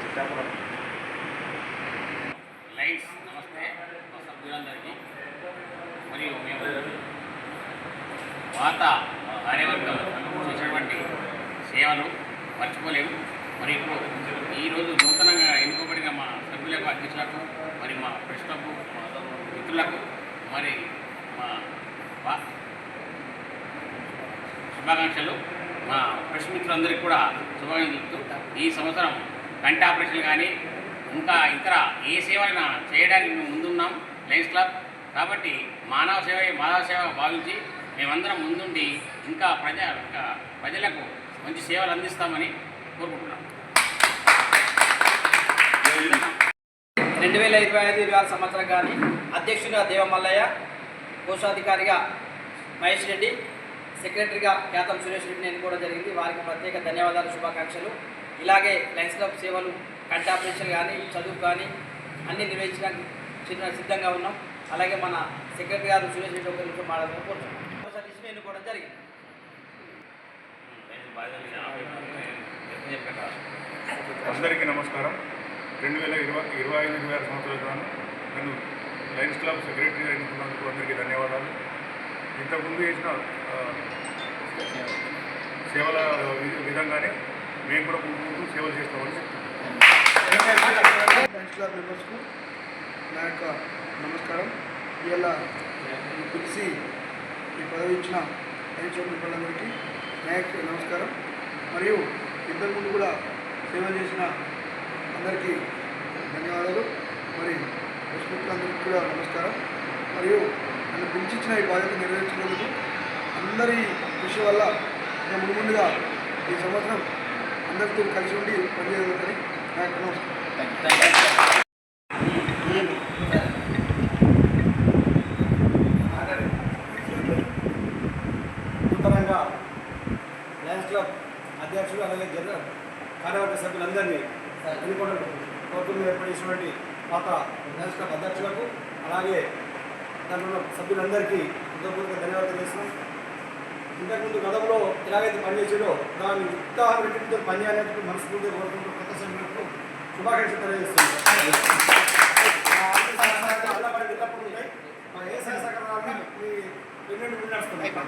చిట్టాపురం lines నమస్తే. మా సభ్యులందరికీ మరియు మేము పాత కార్యవర్గం చేసినటువంటి సేవలు మర్చిపోలేము. మరి ఇప్పుడు ఈరోజు నూతనంగా ఎన్నుకోబడిన మా సభ్యులకు అధ్యక్షులకు మరి మా ప్రశ్నలకు మా మిత్రులకు మరి మా శుభాకాంక్షలు. మా ప్రెస్ మిత్రులందరికీ కూడా శుభాకాంక్షలు చెప్తూ ఈ సంవత్సరం కంటి ఆపరేషన్ కానీ ఇంకా ఇతర ఏ సేవలైనా చేయడానికి మేము ముందున్నాం లయన్స్ క్లబ్. కాబట్టి మానవ సేవ మానవ సేవ భావించి మేమందరం ముందుండి ఇంకా ప్రజ ఇంకా ప్రజలకు మంచి సేవలు అందిస్తామని కోరుకుంటున్నాం. రెండు వేల ఇరవై ఐదు ఇరవై ఆరు సంవత్సరం కానీ అధ్యక్షుడిగా దేవమల్లయ్య కోశాధికారిగా మహేష్ రెడ్డి సెక్రటరీగా ఖ్యాతం సురేష్ రెడ్డిని ఎన్నుకోవడం జరిగింది. వారికి ప్రత్యేక ధన్యవాదాలు శుభాకాంక్షలు. ఇలాగే లయన్స్ క్లబ్ సేవలు కంటి ఆపరేషన్ కానీ చదువు కానీ అన్ని నిర్వహించడానికి చిన్న సిద్ధంగా ఉన్నాం. అలాగే మన సెక్రటరీ గారు సురేష్ రెడ్డి ఒకరి నుంచి మాట్లాడుతూ కోరుతున్నాం సతీష్ని ఎన్నుకోవడం జరిగింది. అందరికీ నమస్కారం. రెండు వేల ఇరవై ఇరవై ఐదు ఇరవై ఆరు సంవత్సరాలు నేను లయన్స్ క్లబ్ సెక్రటరీగా ఎన్నుకున్నందుకు అందరికీ ధన్యవాదాలు. ఇంతకుముందు చేసిన సేవల వి- విధంగానే మేము కూడా ముందు సేవలు చేస్తామని చెప్తున్నాం మెంబర్స్కు నా యొక్క నమస్కారం. ఇవాళ పిలిచి ఈ పదవి ఇచ్చిన లయన్స్ క్లబ్ మెంబర్లందరికీ నమస్కారం. మరియు ఇద్దరు ముందు కూడా సేవ చేసిన అందరికీ ధన్యవాదాలు. మరి ప్రశ్నలందరికీ కూడా నమస్కారం. మరియు నన్ను పిలిచిచ్చిన ఈ బాధ్యత నెరవేర్చినందుకు అందరి కృషి వల్ల ఇంకా ముందుగా ఈ సంవత్సరం అందరితో కలిసి ఉండి పనిచేయాలని నాకు నమస్కారం. నూతనంగా లయన్స్ క్లబ్ అధ్యక్షులు అలాగే జనరల్ కార్యవర్గ సభ్యులందరినీ ఎన్నుకోవడం కోర్టులో ఏర్పడేసినటువంటి పాత లయన్స్ క్లబ్ అధ్యక్షులకు అలాగే దాంట్లో సభ్యులందరికీ హృదయపూర్వక ధన్యవాదాలు చేస్తున్నాం ఇంతకుముందు గతంలో ఎలాగైతే పనిచేసాడో దాన్ని ఉత్సాహం పెట్టితో పనిచేయాలని మనస్ఫూర్తిగా కోరుకుంటూ కొత్త సభ్యులకు శుభాకాంక్షలు తెలియజేస్తున్నాం మా అన్ని అలా మన ఎల్లప్పుడూ ఉంటాయి. మా ఏ సహకారాలు మీ ఎన్నెండు ముందు నడుస్తున్నాయి మా